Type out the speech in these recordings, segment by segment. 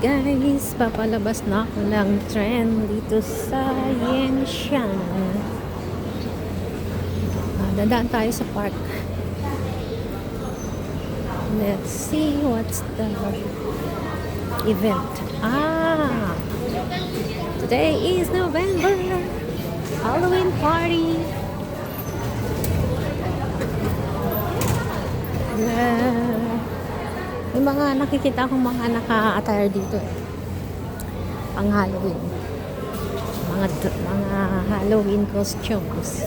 guys, papalabas na ako ng trend dito sa Yenshan. Ah, dadaan tayo sa park. Let's see what's the event. Ah! Today is November! Halloween party! Yeah. Yung mga nakikita akong mga naka-attire dito. eh. Pang Halloween. Mga, mga Halloween costumes.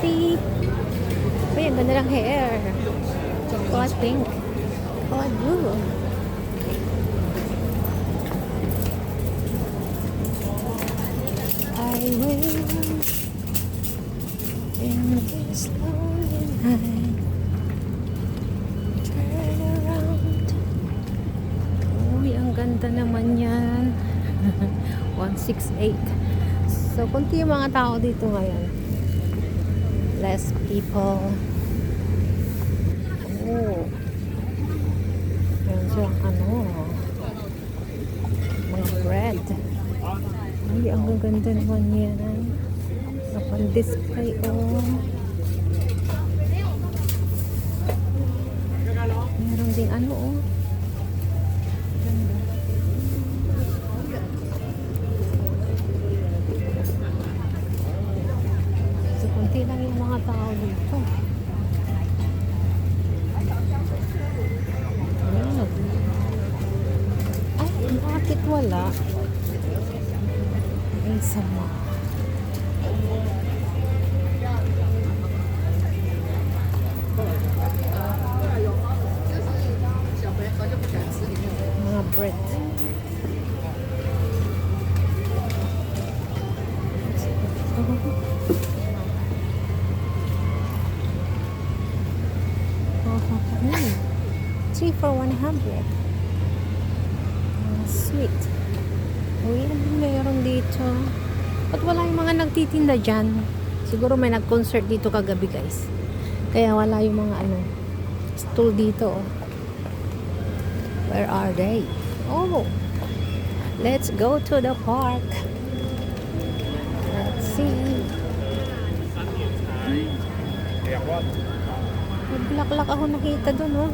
See? Uy, ang ganda ng hair. Chocolate pink. Chocolate blue. I will in this lonely night turn around. Uy, ang ganda naman yan. 168. So, kunti yung mga tao dito ngayon. Less people. Oh. Meron silang ano. Mga bread. Uy, ang gaganda naman yan. Napan-display, oh. Meron ding ano, oh. So, kunti lang yung mga tao dito. Ay, bakit wala? Ay, sama. Mga bread. Mm. Three for 100. Ah, sweet. Uy, ano meron dito? Ba't wala yung mga nagtitinda dyan? Siguro may nag-concert dito kagabi guys. Kaya wala yung mga ano, stool dito. oh. Where are they? Oh, let's go to the park. Let's see. May bulaklak ako nakita dun, oh.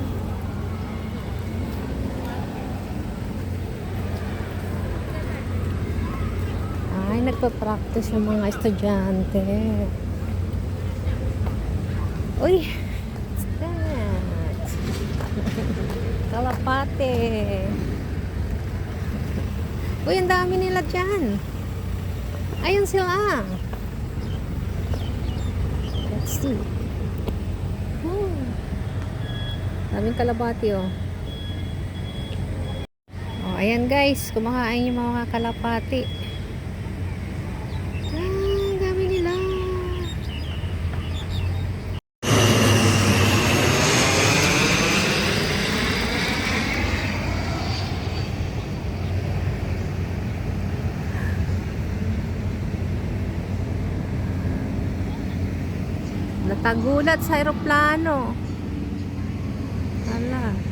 Ay, nagpa-practice yung mga estudyante. Uy! What's that? Kalapate. Uy, ang dami nila dyan. Ayun sila. Let's see. Daming kalabati, oh. Oh, ayan guys, kumakain yung mga kalapati. Ah, dami nila. Natagulat sa aeroplano. 完了。